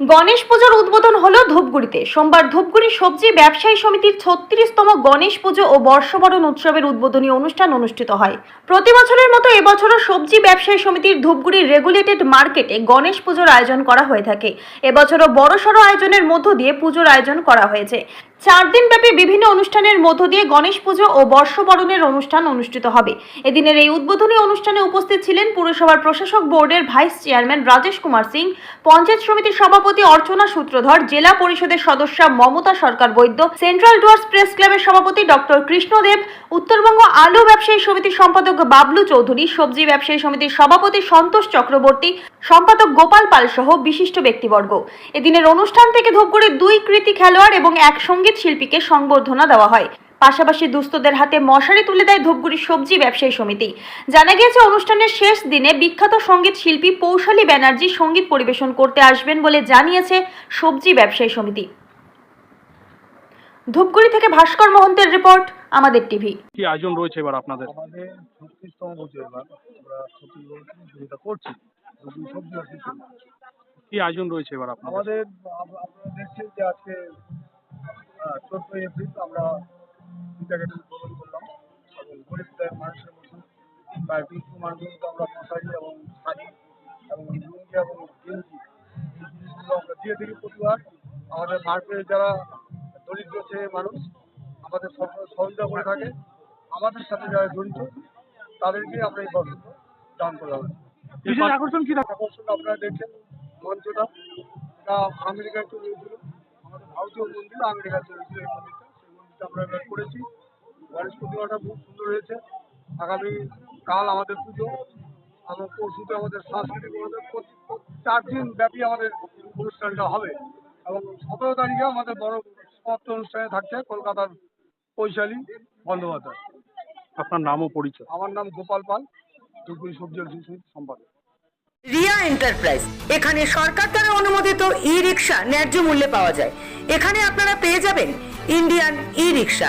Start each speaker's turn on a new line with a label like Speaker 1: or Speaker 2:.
Speaker 1: গণেশ পুজোর উদ্বোধন হলো ধূপগুড়িতে। সোমবার ধূপগুড়ি সবজি ব্যবসায়ী সমিতির ছত্রিশতম গণেশ পুজো ও বর্ষবরণ উৎসবের উদ্বোধনী অনুষ্ঠান অনুষ্ঠিত হয়। প্রতি বছরের মতো এবছরও সবজি ব্যবসায়ী সমিতির ধূপগুড়ি রেগুলেটেড মার্কেটে গণেশ পুজোর আয়োজন করা হয়ে থাকে। এবছরও বড়সড় আয়োজনের মধ্য দিয়ে পুজোর আয়োজন করা হয়েছে। চার দিন ব্যাপী বিভিন্ন অনুষ্ঠানের মধ্য দিয়ে গণেশ পুজো ও বর্ষবরণের অনুষ্ঠান অনুষ্ঠিত হবে। এদিনের এই উদ্বোধনী অনুষ্ঠানে উপস্থিত ছিলেন পুরসভার প্রশাসক বোর্ডের ভাইস চেয়ারম্যান রাজেশ কুমার সিং, পঞ্চায়েত সমিতির সভাপতি অর্চনা সূত্রধর, জেলা পরিষদের সদস্য মমতা সরকার বৈদ্য, সেন্ট্রাল ডুয়ার্স প্রেস ক্লাবের সভাপতি ডক্টর কৃষ্ণদেব, উত্তরবঙ্গ আলু ব্যবসায়ী সমিতির সম্পাদক বাবলু চৌধুরী, সবজি ব্যবসায়ী সমিতির সভাপতি সন্তোষ চক্রবর্তী, সম্পাদক গোপাল পাল সহ বিশিষ্ট ব্যক্তিবর্গ। এদিনের অনুষ্ঠান থেকে ধূপগুড়ির দুই কৃতি খেলোয়াড় এবং এক সংগীত শিল্পীকে সংবর্ধনা দেওয়া হয়। পাশাপাশি দুস্থদের হাতে মশারি তুলে দেয় ধূপগুড়ির সবজি ব্যবসায়ী সমিতি। জানা গিয়েছে অনুষ্ঠানের শেষ দিনে বিখ্যাত সংগীত শিল্পী পৌশালী ব্যানার্জি সংগীত পরিবেশন করতে আসবেন বলে জানিয়েছে সবজি ব্যবসায়ী সমিতি। ধূপগুড়ি থেকে ভাস্কর মহন্তের রিপোর্ট আমাদের টিভি।
Speaker 2: কি আয়োজন রয়েছে এবার আপনাদের?
Speaker 3: আমাদের ছত্রিশতম এবার আমরা ছত্রিশটা করছি।
Speaker 2: কি আয়োজন রয়েছে এবার আপনাদের?
Speaker 3: আমাদের আপ- আপনারা দেখছেন যে আজকে চোদ্দই এপ্রিল আমরা উদ্বোধন করলাম এবং গরিব মানুষের মতো মানুষের মতো আমরা মশারি এবং শাড়ি এবং লুঙ্গি এবং গেঞ্জি এই জিনিসগুলো আমরা দিয়ে থাকি প্রতিবার আমাদের মার্কেটে যারা দরিদ্র শ্রেণির মানুষ আমাদের সবসময় সহযোগিতা করে থাকে। আমাদের সাথে যারা জড়িত তাদেরকে আমরা এই বস্ত্র দান করা হয়েছে
Speaker 2: আকর্ষণ কি
Speaker 3: আকর্ষণ আপনারা দেখছেন মঞ্চটা। এটা আমেরিকায় চলে গেছিল। আমাদের ভারতীয় মন্দির আমেরিকায় চলে গেছিল এই মন্দিরটা। সেই মন্দিরটা আমরা করেছি। গণেশ প্রতিমাটা খুব সুন্দর হয়েছে। আগামী কাল আমাদের পুজো। এবং পরশুতে আমাদের সাংস্কৃতিক চার দিন ব্যাপী আমাদের অনুষ্ঠানটা হবে। এবং সতেরো তারিখে আমাদের বড় সমাপ্ত অনুষ্ঠানে থাকছে কলকাতার বৈশালী বন্দ্যোপাধ্যায়।
Speaker 2: আপনার নাম ও পরিচয়।
Speaker 3: আমার নাম গোপাল পাল ধূপগুড়ি সবজি সম্পাদক।
Speaker 4: রিয়া এন্টারপ্রাইজ। এখানে সরকার দ্বারা অনুমোদিত ই রিক্সা ন্যায্য মূল্যে পাওয়া যায়। এখানে আপনারা পেয়ে যাবেন ইন্ডিয়ান ই রিক্সা